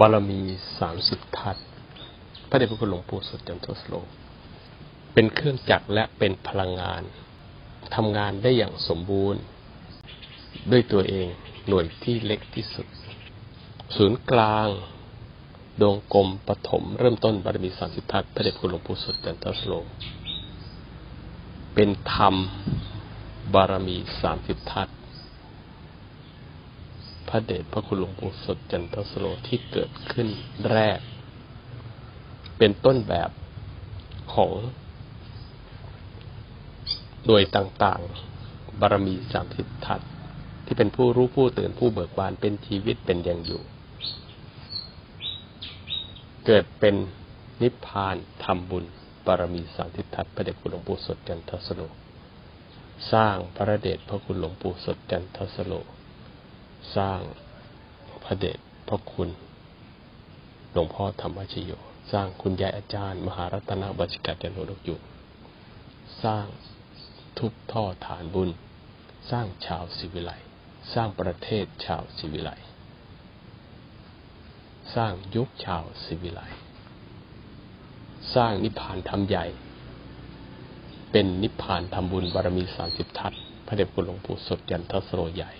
บารมีสามสิบทัศพระเดชพระคุณหลวงปู่สุดจันทสโล เป็นเครื่องจักรและเป็นพลังงานทำงานได้อย่างสมบูรณ์ ด้วยตัวเองหน่วยที่เล็กที่สุด ศูนย์กลาง ดวงกลมปฐมเริ่มต้นบารมีสามสิบทัศพระเดชพระคุณหลวงปู่สุดจันทสโล เป็นธรรมบารมีสามสิบทัศน พระเดชพระคุณหลวงปู่สดจันทสโลที่เกิดขึ้นแรก เป็นต้นแบบของโดยต่างๆ บารมีสามสิบทัศน์ที่เป็นผู้รู้ผู้ตื่นผู้เบิกบานเป็นชีวิตเป็นอย่างอยู่ เกิดเป็นนิพพานทำบุญบารมีสามสิบทัศน์พระเดชคุณหลวงปู่สดจันทสโลสร้างพระเดชพระคุณหลวงปู่สดจันทสโล สร้างพระเดชพระคุณหลวงพ่อธรรมชโย สร้างคุณยายอาจารย์ มหารัตนบัชิกัดยันโนรกยู่สร้างทุกท่อฐานบุญ สร้างชาวศิวิไลสร้างประเทศชาวศิวิไลสร้างยุคชาวศิวิไลสร้างนิพพานธรรมใหญ่ เป็นนิพพานทำบุญบารมีสามสิบทัศพระเดชคุณหลวงปู่สดยันทสโรใหญ่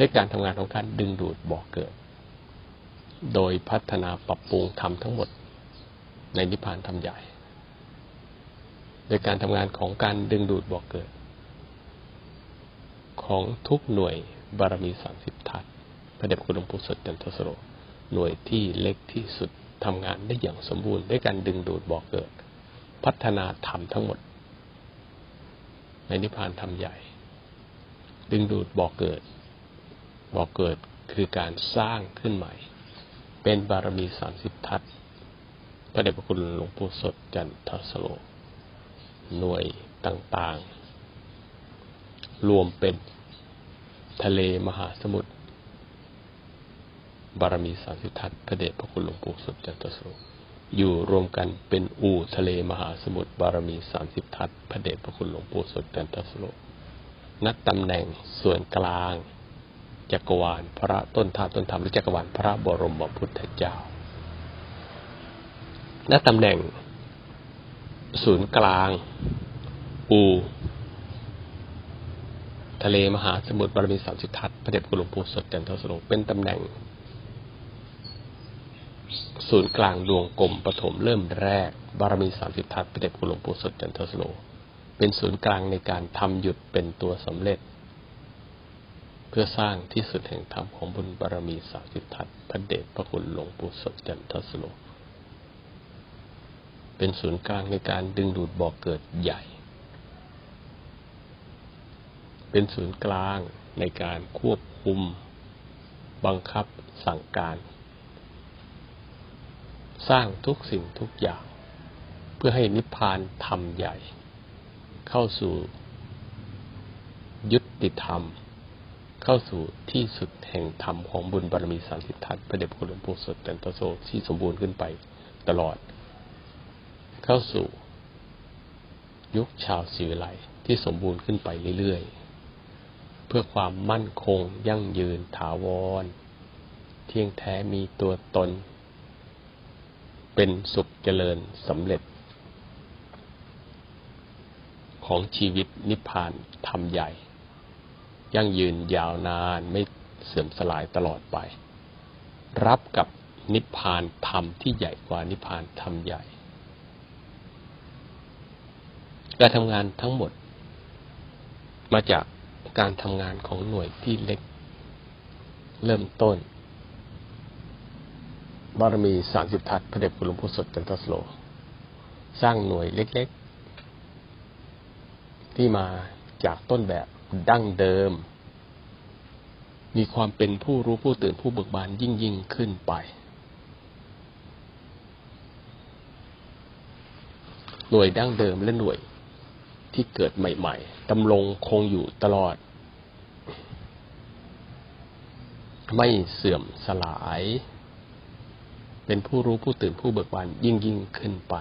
ด้วยการทำงานของการดึงดูดบ่อกเกิด โดยพัฒนาปรับปรุงทำทั้งหมด ในนิพพานธรรมใหญ่โดยการทำงานของการดึงดูดบ่อกเกิด ของทุกหน่วยบารมีสามสิบทัศน์พระเดชคุณหลวงปู่สดจันทสโรหน่วยที่เล็กที่สุดทำงานได้อย่างสมบูรณ์ด้วยการดึงดูดบ่อกเกิด พัฒนาธรรมทั้งหมด ในนิพพานธรรมใหญ่ ดึงดูดบ่อกเกิด บอกเกิดคือการสร้างขึ้นใหม่ เป็นบารมีสามสิบทัศพระเดชพระคุณหลวงปู่สดจันทสโล หน่วยต่างๆ รวมเป็นทะเลมหาสมุทรบารมีสามสิบทัศพระเดชพระคุณหลวงปู่สดจันทสโลอยู่รวมกันเป็นอู่ทะเลมหาสมุทรบารมีสามสิบทัศพระเดชพระคุณหลวงปู่สดจันทสโลนักตำแหน่งส่วนกลาง จักรวาลพระต้นธาตุต้นธรรมหรือจักรวาลพระบรมพุทธเจ้า ณ ตำแหน่ง ศูนย์กลางอูทะเลมหาสมุทรบารมีสามสิบทัศน์พระเดชคุณหลวงปู่สดจันทสโลเป็นตำแหน่ง ศูนย์กลางดวงกลมปฐมเริ่มแรก บารมีสามสิบทัศน์พระเดชคุณหลวงปู่สดจันทสโลเป็นศูนย์กลางในการทำหยุดเป็นตัวสำเร็จ เพื่อสร้างที่สุดแห่งธรรมของบุญบารมีสามสิบทัศน์พระเดชพระคุณหลวงปู่สดจันทสโล เป็นศูนย์กลางในการดึงดูดบ่อกเกิดใหญ่ เป็นศูนย์กลางในการควบคุม บังคับสั่งการ สร้างทุกสิ่งทุกอย่าง เพื่อให้นิพพานธรรมใหญ่ เข้าสู่ ยุติธรรม เข้าสู่ที่สุดแห่งธรรมของบุญบารมีสามสิบทัศน์พระเดชพระคุณหลวงปู่สดจันทโสที่สมบูรณ์ขึ้นไปตลอด เข้าสู่ ยุคชาวศิวิไลที่สมบูรณ์ขึ้นไปเรื่อยๆ เพื่อความมั่นคงยั่งยืนถาวร เที่ยงแท้มีตัวตน เป็นสุขเจริญสำเร็จ ของชีวิตนิพพานธรรมใหญ่ ยั่งยืนยาวนานไม่เสื่อมสลายตลอดไป รับกับนิพพานธรรมที่ใหญ่กว่านิพพานธรรมใหญ่ การทำงานทั้งหมด มาจากการทำงานของหน่วยที่เล็ก เริ่มต้น บารมีสามสิบทัศพระเดชคุณหลวงพ่อสดจันทสโล สร้างหน่วยเล็ก ๆ ที่มาจากต้นแบบ ดั้งเดิม มีความเป็นผู้รู้ผู้ตื่นผู้เบิกบานยิ่งยิ่งขึ้นไป หน่วยดั้งเดิมและหน่วยที่เกิดใหม่ๆดำรงคงอยู่ตลอด ไม่เสื่อมสลาย เป็นผู้รู้ผู้ตื่นผู้เบิกบานยิ่งยิ่งขึ้นไป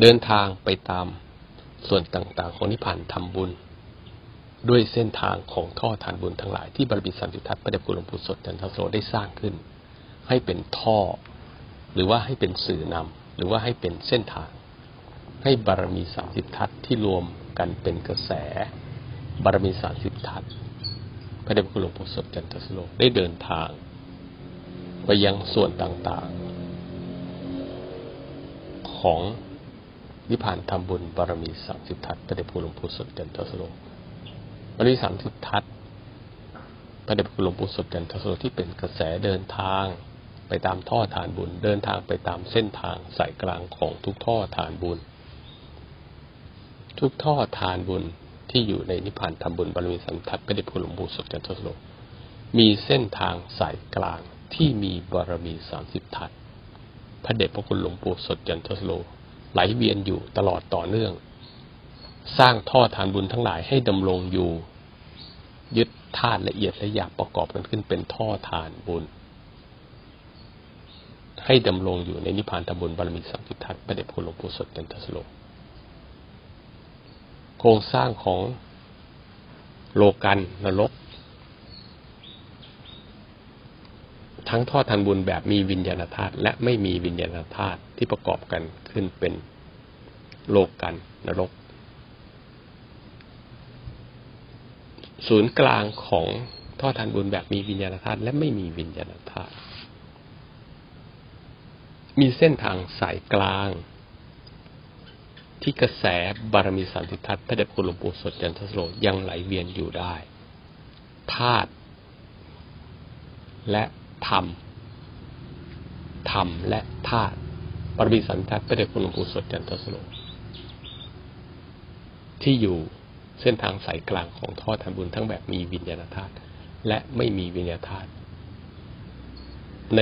เดินทางไปตามส่วนต่างๆของนิพพานทำบุญ ด้วยเส้นทางของท่อทานบุญทั้งหลายที่บารมีสันติทัศน์พระเดชคุณหลวงปู่สดจันทโสได้สร้างขึ้น ให้เป็นท่อ หรือว่าให้เป็นสื่อนำหรือว่าให้เป็นเส้นทาง ให้บารมีสามสิบทัศน์ที่รวมกันเป็นกระแส บารมีสามสิบทัศน์พระเดชคุณหลวงปู่สดจันทสโลได้เดินทาง ไปยังส่วนต่างๆ ของนิพพานทำบุญบารมีสามสิบทัศน์พระเดชคุณหลวงปู่สดจันทสโล บารมีสามสิบทัศน์พระเดชคุณหลวงปู่สดจันทสโลที่เป็นกระแสเดินทาง ไปตามท่อทานบุญ เดินทางไปตามเส้นทางสายกลางของทุกท่อทานบุญ ทุกท่อทานบุญที่อยู่ในนิพพานทำบุญบารมีสัมทัศน์พระเดชคุณหลวงปู่สดจันทสโลมีเส้นทางสายกลางที่มีบารมีสามสิบทัศน์พระเดชพระคุณหลวงปู่สดจันทสโลไหลเวียนอยู่ตลอดต่อเนื่อง สร้างท่อทานบุญทั้งหลายให้ดำรงอยู่ ยึดธาตุละเอียดและหยาบประกอบกันขึ้นเป็นท่อทานบุญ ให้ดำรงอยู่ในนิพพานทำบุญบารมีสามสิทัศน์พระเดชพระคุหลวงปู่สดจันทสโลโครงสร้างของโลกันนรก ทั้งท่อทันบุญแบบมีวิญญาณธาตุและไม่มีวิญญาณธาตุที่ประกอบกันขึ้นเป็นโลกันนรก ศูนย์กลางของท่อทันบุญแบบมีวิญญาณธาตุและไม่มีวิญญาณธาตุมีเส้นทางสายกลาง ที่กระแสบารมีสันติทัศน์พระเดชคุณหลวงปู่สดจันทสโลยังไหลเวียนอยู่ได้ธาตุและธรรมธรรมและธาตุบารมีสันติทัศน์พระเดชคุณหลวงปู่สดจันทสโลที่อยู่ เส้นทางสายกลางของท่อทานบุญทั้งแบบมีวิญญาณธาตุและไม่มีวิญญาณธาตุใน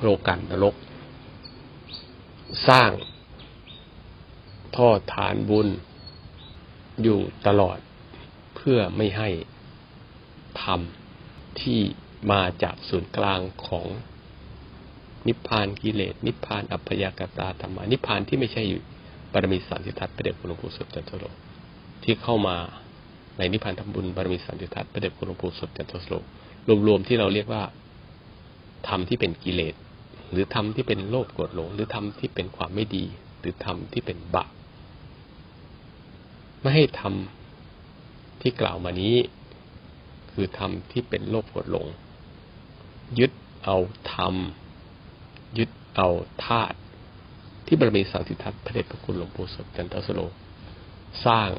โลกันนรก สร้างท่อฐานบุญอยู่ตลอดเพื่อไม่ให้ธรรมที่มาจากศูนย์กลางของนิพพานกิเลส นิพพานอัพยากตาธรรมานิพพานที่ไม่ใช่ บารมีสันติทัศน์พระเดชคุณหลวงปู่สุดจันทโลที่เข้ามาในนิพพานทำบุญบารมีสันติทัศน์พระเดชคุณหลวงปู่สุดจันทโลรวมๆที่เราเรียกว่าธรรมที่เป็นกิเลส หรือธรรมที่เป็นโลภโกรธหลง หรือธรรมที่เป็นความไม่ดี หรือธรรมที่เป็นบาปไม่ให้ทำที่กล่าวมานี้ คือธรรมที่เป็นโลภโกรธหลง ยึดเอาธรรมยึดเอาธาตุ ที่บารมีสังสิทธัตพระเดชพระคุณหลวงปู่สดจันทสโล สร้าง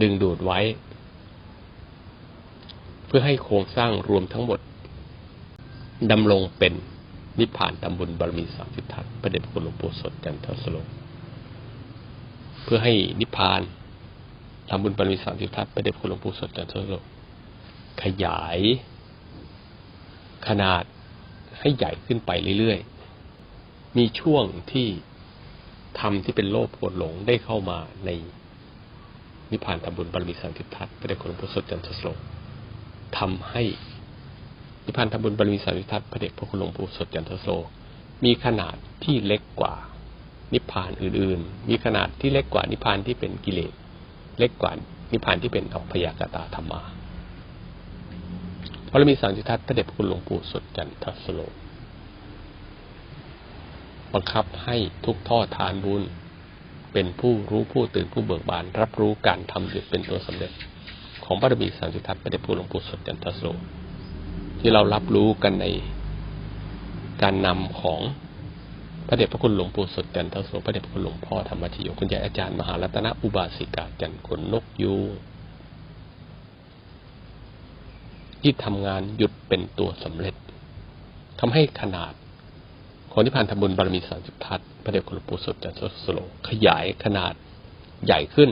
ดึงดูดไว้ เพื่อให้โครงสร้างรวมทั้งหมดดำรงเป็นนิพพานตำบุญบารมีสามสิทธัตพระเดชพระคุณหลวงปู่สดจันทสโล เพื่อให้นิพพานทำบุญบารมีสามสิทธัตพระเดชพระคุณหลวงปู่สดจันทสโล ขยาย ขนาดให้ใหญ่ขึ้นไปเรื่อยๆ มีช่วงที่ธรรมที่เป็นโลภโกรธหลงได้เข้ามาในนิพพานทำบุญบารมีสันติทัศน์พระเดชคุณหลวงปู่สดจันทสโลทำให้นิพพานทำบุญบารมีสันติทัศน์พระเดชพระคุณหลวงปู่สดจันทสโลมีขนาดที่เล็กกว่านิพพานอื่น ๆ มีขนาดที่เล็กกว่านิพพานที่เป็นกิเลส เล็กกว่านิพพานที่เป็นอัพยากตาธรรมาบารมีสันติทัศน์พระเดชพระคุณหลวงปู่สดจันทสโล บังคับให้ทุกท่อทานบุญ เป็นผู้รู้ผู้ตื่นผู้เบิกบาน รับรู้การทำหยุดเป็นตัวสำเร็จ ของบารมีสันติทัศน์พระเดชพระหลวงปู่สดจันทสโลที่เรารับรู้กันในการนำของพระเดชพระคุณหลวงปู่สดจันทสโลพระเดชพระคุณหลวงพ่อธรรมธิโยคุณยายอาจารย์มหารัตนอุบาสิกาจันขนนกยูที่ทำงานหยุดเป็นตัวสำเร็จทำให้ขนาด ของนิพพานธรรมบุญบารมีสามสิบทัศน์พระเดชคุณหลวงปู่สดจันทร์สโลขยายขนาดใหญ่ขึ้น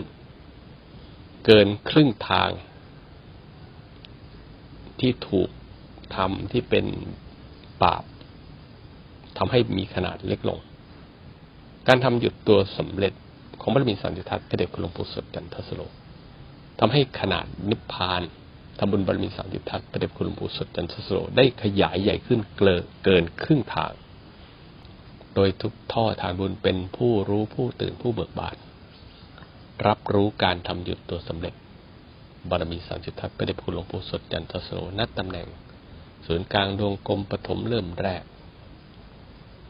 เกินครึ่งทาง ที่ถูกทำที่เป็นบาปทำให้มีขนาดเล็กลง การทำหยุดตัวสำเร็จของบารมีสันติบทัศน์พระเดชคุณหลวงปู่สดจันทร์สโลทำให้ขนาดนิพพานทำบุญบารมีสามสิบทัศน์พระเดชคุณหลวงปู่สดจันทสโรได้ขยายใหญ่ขึ้นเกินเกินครึ่งทาง โดยทุกท่อทานบุญเป็นผู้รู้ผู้ตื่นผู้เบิกบานรับรู้การทำหยุดตัวสำเร็จบารมีสามสิบทัศน์พระเดชพระคุณหลวงปู่สดจันทสโรณตำแหน่ง ศูนย์กลางดวงกลมปฐมเริ่มแรก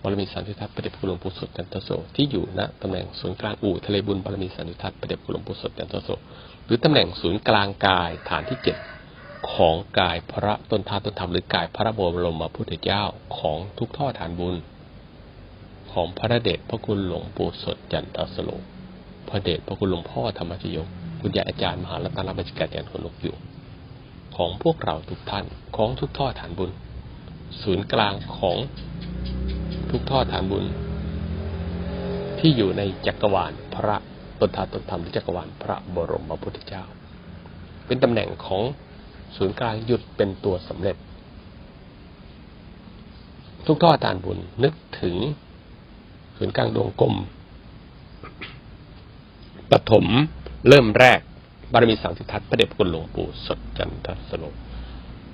บารมีสามสิบทัศน์พระเดชพระคุณหลวงปู่สดจันทโสที่อยู่ณตำแหน่งศูนย์กลางอู่ทะเลบุญบารมีสามสิบทัศน์พระเดชพระคุณหลวงปู่สดจันทโสหรือตำแหน่งศูนย์กลางกายฐานที่เจ็ดของกายพระต้นธาตุต้นธรรมหรือกายพระบรมพุทธเจ้าของทุกท่อฐานบุญ ของพระเดชพระคุณหลวงปู่สดจันทสโล พระเดชพระคุณหลวงพ่อธรรมชโยคุณยายอาจารย์มหารัตนบัญชการยันคนลกอยู่ ของพวกเราทุกท่านของทุกท่อฐานบุญ ศูนย์กลางของทุกท่อฐานบุญ ที่อยู่ในจักรวาลพระตนธาตุตนธรรมหรือจักรวาลพระบรมพุทธเจ้า เป็นตำแหน่งของศูนย์กลางหยุดเป็นตัวสำเร็จ ทุกท่อฐานบุญนึกถึง ศูนย์กลางดวงกลมปฐมเริ่มแรกบารมีสามสิบทัศพระเดชพระคุณหลวงปู่สดจันทสโล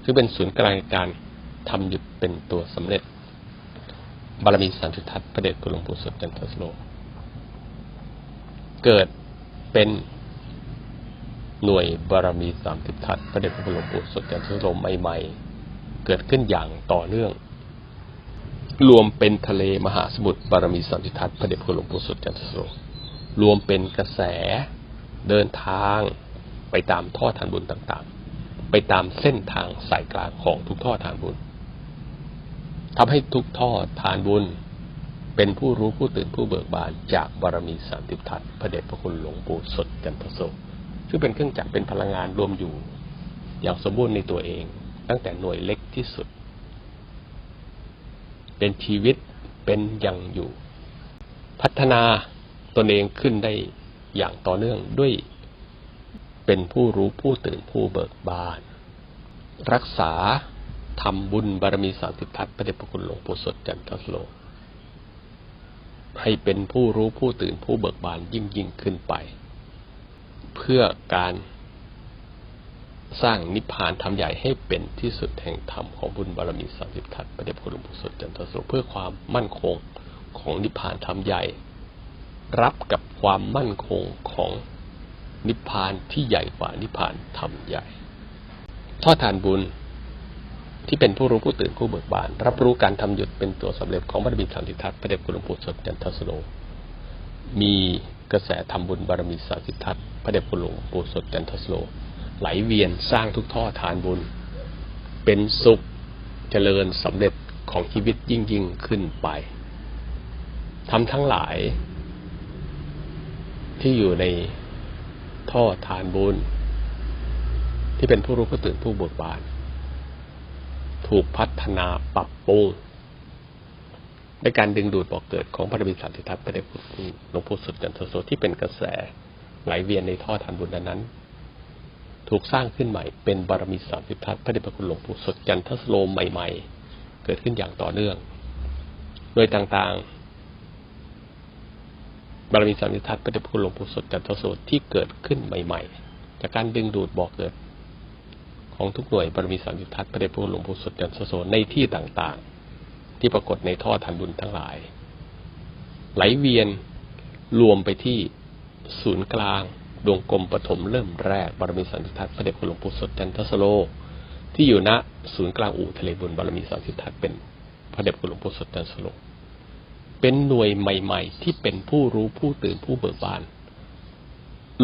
ซึ่งเป็นศูนย์กลางการทำหยุดเป็นตัวสำเร็จ บารมีสามสิบทัศพระเดชคุณหลวงปู่สดจันทสโลเกิดเป็นหน่วยบารมีสามสิบทัศพระเดชพระคุณหลวงปู่สดจันทสโลใหม่ ๆ เกิดขึ้นอย่างต่อเนื่อง รวมเป็นทะเลมหาสมุทรบารมีสามสิทัศน์พระเดชพระคุณหลวงปู่สดจันทสโลรวมเป็นกระแสเดินทางไปตามท่อทานบุญต่างๆ ไปตามเส้นทางสายกลางของทุกท่อทานบุญทำให้ทุกท่อทานบุญ เป็นผู้รู้ผู้ตื่นผู้เบิกบานจากบารมีสามสิทัศน์พระเดชพระคุณหลวงปู่สดจันทโสซึ่งเป็นเครื่องจักรเป็นพลังงานรวมอยู่ อย่างสมบูรณ์ในตัวเอง ตั้งแต่หน่วยเล็กที่สุด เป็นชีวิตเป็นอยังอยู่ พัฒนาตนเองขึ้นได้อย่างต่อเนื่องด้วย เป็นผู้รู้ผู้ตื่นผู้เบิกบาน รักษาทำบุญบารมีสามสิบทัศน์พระเดชพระคุณหลวงปู่สดจันทสโลให้เป็นผู้รู้ผู้ตื่นผู้เบิกบานยิ่งยิ่งขึ้นไป เพื่อการ สร้างนิพพานธรรมใหญ่ให้เป็นที่สุดแห่งธรรมของบุญบารมีสามสิบทัศน์พระเดชพระคุณหลวงปู่สดจันทสโลเพื่อความมั่นคงของนิพพานธรรมใหญ่ รับกับความมั่นคงของนิพพานที่ใหญ่กว่านิพพานธรรมใหญ่ทอดทานบุญที่เป็นผู้รู้ผู้ตื่นผู้เบิกบาน รับรู้การทำหยุดเป็นตัวสำเร็จของบารมีสามสิบทัศน์พระเดชคุณหลวงปู่สดจันทสโลมีกระแสทำบุญบารมีสามสิบทัศน์พระเดชคุณหลวงปู่สดจันทสโล ไหลเวียนสร้างทุกท่อทานบุญ เป็นสุขเจริญสำเร็จของชีวิตยิ่งยิ่งขึ้นไปทำทั้งหลาย ที่อยู่ในท่อทานบุญ ที่เป็นผู้รู้ผู้ตื่นผู้เบิกบาน ถูกพัฒนาปรับปรุงในการดึงดูดบอกเกิดของพระบิดาสิทธัตพระเดชพระคุณหลวงปู่สุดจันทโสที่เป็นกระแสไหลเวียนในท่อทานบุญนั้น ถูกสร้างขึ้นใหม่เป็นบารมีสามสิบทัศน์พระเดชพระคุณหลวงปู่สดจันทสโลใหม่ ๆ เกิดขึ้นอย่างต่อเนื่อง โดยต่างๆ บารมีสามสิบทัศน์พระเดชพระคุณหลวงปู่สดจันทโสที่เกิดขึ้นใหม่ ๆ จากการดึงดูดบอกเกิด ของทุกหน่วยบารมีสามสิบทัศน์พระเดชพระคุณหลวงปู่สดจันทโสในที่ต่างๆ ที่ปรากฏในท่อทันบุญทั้งหลาย ไหลเวียนรวมไปที่ศูนย์กลาง ดวงกลมปฐมเริ่มแรกบารมีสันติทัศน์พระเดชคุณหลวงปู่สดจันทสโล ที่อยู่ณศูนย์กลางอู่ทะเลบุญบารมีสันติทัศน์เป็นพระเดชคุณหลวงปู่สดจันทสโล เป็นหน่วยใหม่ ๆ ที่เป็นผู้รู้ผู้ตื่นผู้เบิกบาน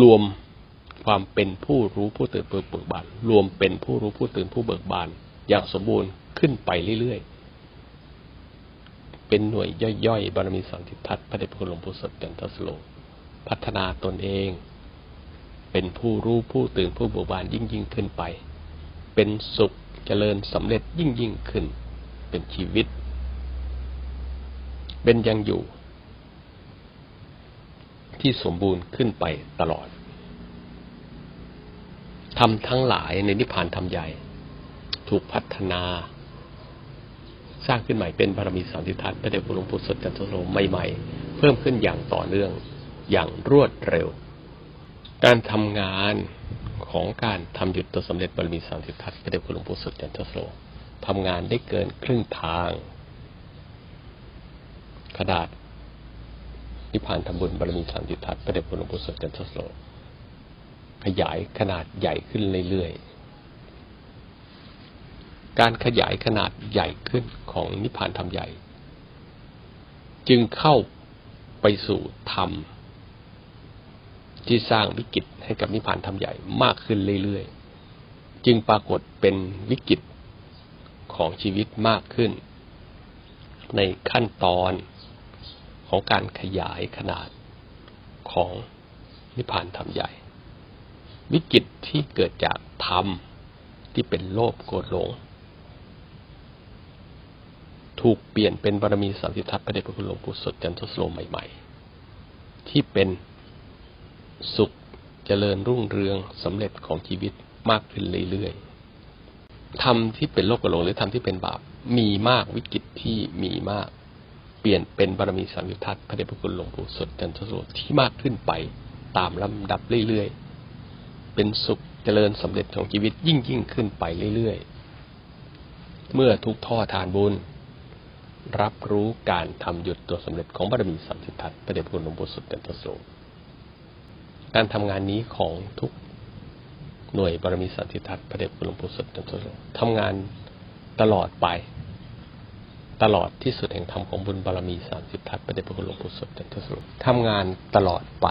รวมความเป็นผู้รู้ผู้ตื่นผู้เบิกบาน รวมเป็นผู้รู้ผู้ตื่นผู้เบิกบาน อย่างสมบูรณ์ขึ้นไปเรื่อยๆ เป็นหน่วยย่อยๆ บารมีสันติทัศน์พระเดชคุณหลวงปู่สดจันทสโล พัฒนาตนเอง เป็นผู้รู้ผู้ตื่นผู้เบิกบานยิ่งยิ่งขึ้นไป เป็นสุขเจริญสำเร็จยิ่งยิ่งขึ้น เป็นชีวิต เป็นยังอยู่ ที่สมบูรณ์ขึ้นไปตลอดทำทั้งหลายในนิพพานธรรมใหญ่ ถูกพัฒนา สร้างขึ้นใหม่เป็นบารมีสามสิทธัตพระเดชพระหลวงปู่สดจันทโสใหม่ๆ เพิ่มขึ้นอย่างต่อเนื่องอย่างรวดเร็ว การทำงานของการทำหยุดตัวสำเร็จบารมีสามสิทธัตพระเดชพระหลวงปู่สดจันทโสทำงานได้เกินครึ่งทางขนาดนิพพานทำบุญบารมีสามสิบทัศน์พระเดชพระหลวงปู่สดจันทโลขยายขนาดใหญ่ขึ้นเรื่อยๆ การขยายขนาดใหญ่ขึ้นของนิพพานธรรมใหญ่ จึงเข้าไปสู่ธรรม ที่สร้างวิกฤตให้กับนิพพานธรรมใหญ่มากขึ้นเรื่อยๆ จึงปรากฏเป็นวิกฤตของชีวิตมากขึ้น ในขั้นตอนของการขยายขนาดของนิพพานธรรมใหญ่ วิกฤตที่เกิดจากธรรมที่เป็นโลภโกรธหลง ถูกเปลี่ยนเป็นบารมีสามสิบทัศน์พระเดชพระคุณหลวงปู่สดจันทสโลใหม่ ๆ ที่เป็น สุขเจริญรุ่งเรืองสำเร็จของชีวิตมากขึ้นเรื่อยๆธรรมที่เป็นโลภโกรธหลงหรือธรรมที่เป็นบาป มีมากวิกฤตที่มีมาก เปลี่ยนเป็นบารมีสามยุทธัศน์พระเดชพระคุณหลวงปู่สดจันทโสที่มากขึ้นไปตามลำดับเรื่อยๆ เป็นสุขเจริญสำเร็จของชีวิตยิ่งยิ่งขึ้นไปเรื่อยๆ เมื่อทุกท่อทานบุญ รับรู้การทำหยุดตัวสำเร็จของบารมีสามสิทธัศน์พระเดชพระคุณหลวงปู่สดจันทโส การทำงานนี้ของทุกหน่วยบารมีสามสิทัศน์พระเดชพระคุณหลวงปู่สดจนทโสทำงานตลอดไป ตลอดที่สุดแห่งธรรมของบุญบารมีสามสิบทัศประเดชพระคุณหลวงปู่สดจันทสรุปทำงานตลอดไป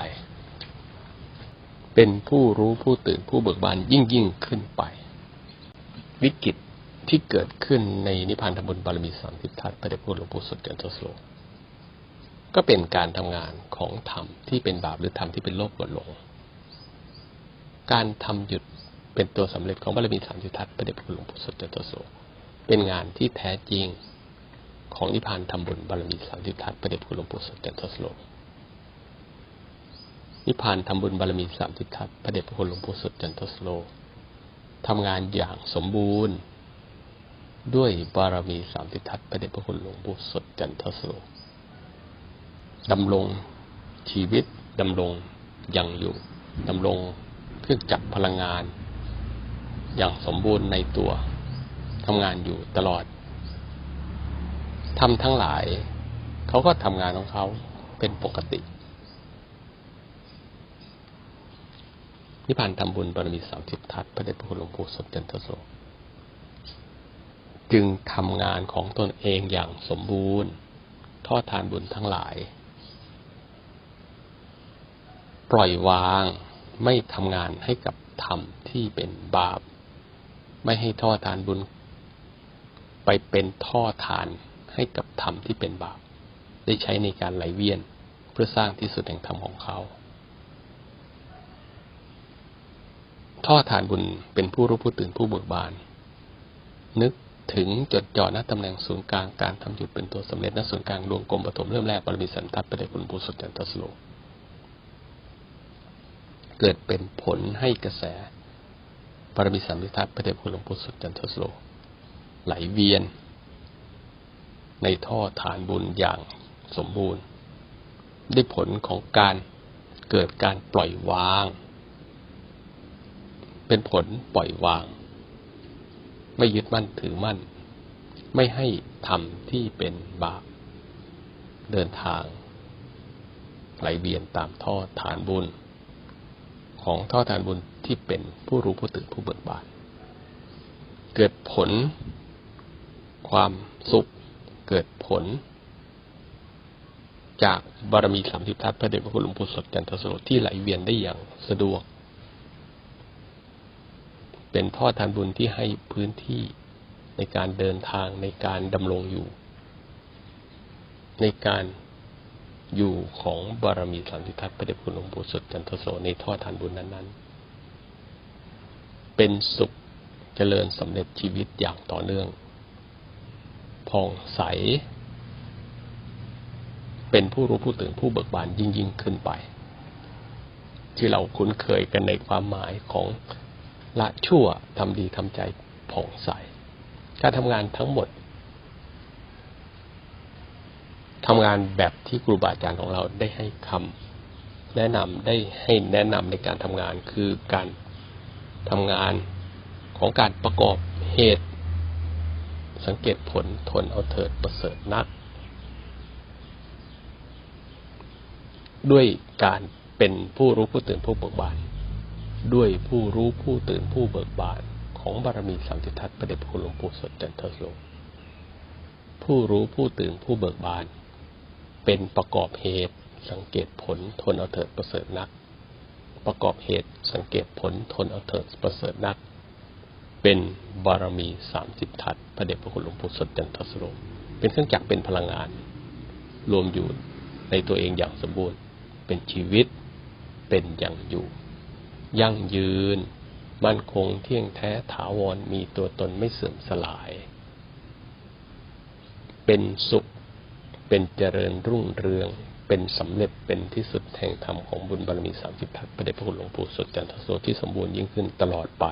เป็นผู้รู้ผู้ตื่นผู้เบิกบานยิ่งยิ่งขึ้นไป วิกฤตที่เกิดขึ้นในนิพพานธรรมบุญบารมีสามสิบทัศประเดชพระคุณหลวงปู่สดจันทสรุป ก็เป็นการทำงานของธรรมที่เป็นบาปหรือธรรมที่เป็นโลภกดหลง การทำหยุดเป็นตัวสำเร็จของบารมีสามสิบทัศประเดชพระคุณหลวงปู่สดจันทสรุปเป็นงานที่แท้จริงของนิพพานทำบุญบารมีสามสิบทัศน์ประเดชคุณหลวงปู่สดจันทสโลนิพพานทำบุญบารมีสามสิบทัศน์พระเดชพระคุณหลวงปู่สดจันทสโลทำงานอย่างสมบูรณ์ ด้วยบารมีสามสิบทัศน์พระเดชพระคุณหลวงปู่สดจันทสโล ดำรงชีวิตดำรงยังอยู่ดำรงเครื่องจักรพลังงาน อย่างสมบูรณ์ในตัวทำงานอยู่ตลอดทำทั้งหลาย เขาก็ทำงานของเขาเป็นปกตินิพพานทำบุญบารมีสามสิบทัศพระเดชพระคุณหลวงปู่สดจันทโสจึงทำงานของตนเองอย่างสมบูรณ์ ทอดทานบุญทั้งหลาย ป ล่อยวาง ไม่ทำงานให้กับธรรมที่เป็นบาป ไม่ให้ท่อทานบุญ ไปเป็นท่อทานให้กับธรรมที่เป็นบาป ได้ใช้ในการไหลเวียนเพื่อสร้างที่สุดแห่งธรรมของเขา ท่อฐานบุญเป็นผู้รู้ผู้ตื่นผู้เบิกบาน นึกถึงจดจ่อณตำแหน่งศูนย์กลางการทำหยุดเป็นตัวสำเร็จณศูนย์กลางดวงกลมปฐมเริ่มแรกบารมีสันทัดไปได้ผลบุสุจันทสโล เกิดเป็นผลให้กระแสบารมีสัมพิทัศน์ไปได้ผลหลวงปู่สุจันทสโล ไหลเวียน ในท่อฐานบุญอย่างสมบูรณ์ ได้ผลของการเกิดการปล่อยวาง เป็นผลปล่อยวาง ไม่ยึดมั่นถือมั่น ไม่ให้ทำที่เป็นบาปเดินทาง ไหลเวียนตามท่อฐานบุญ ของท่อฐานบุญที่เป็นผู้รู้ผู้ตื่นผู้เบิกบาน เกิดผล ความสุข เกิดผล จากบารมีสามสิบทัศพระเดชพระคุณหลวงปู่สดจันทสโรที่ไหลเวียนได้อย่างสะดวก เป็นท่อทานบุญที่ให้พื้นที่ในการเดินทางในการดำรงอยู่ ในการ อยู่ของบารมีสามสิทัศพระเดชพระคุณหลวงปู่สุดจันทสโรในท่อทานบุญนั้นๆ เป็นสุขเจริญสำเร็จชีวิตอย่างต่อเนื่องผ่องใส เป็นผู้รู้ผู้ตื่นผู้เบิกบานยิ่งยิ่งขึ้นไป ที่เราคุ้นเคยกันในความหมายของละชั่วทำดีทำใจผ่องใส การทำงานทั้งหมด ทำงานแบบที่ครูบาอาจารย์ของเราได้ให้คำแนะนำได้ให้แนะนำในการทำงานคือการทำงานของการประกอบเหตุ สังเกตผลทนเอาเถิดประเสริฐนัก ด้วยการเป็นผู้รู้ผู้ตื่นผู้เบิกบาน ด้วยผู้รู้ผู้ตื่นผู้เบิกบาน ของบารมีสามสิทัตถ์ประเดชพระคุณหลวงปู่สดจันทโสผู้รู้ผู้ตื่นผู้เบิกบาน เป็นประกอบเหตุ สังเกตผลทนเอาเถิดประเสริฐนัก ประกอบเหตุสังเกตผลทนเอาเถิดประเสริฐนัก เป็นบารมีสามสิบทัศพระเดชพระคุณหลวงปู่สดจันทสโรเป็นเครื่องจักรเป็นพลังงาน รวมอยู่ในตัวเองอย่างสมบูรณ์ เป็นชีวิตเป็นอย่างอยู่ ยั่งยืน มั่นคงเที่ยงแท้ถาวรมีตัวตนไม่เสื่อมสลาย เป็นสุข เป็นเจริญรุ่งเรือง เป็นสำเร็จเป็นที่สุดแห่งธรรมของบุญบารมีสามสิบทัศพระเดชพระคุณหลวงปู่สดจันทโสที่สมบูรณ์ยิ่งขึ้นตลอดไป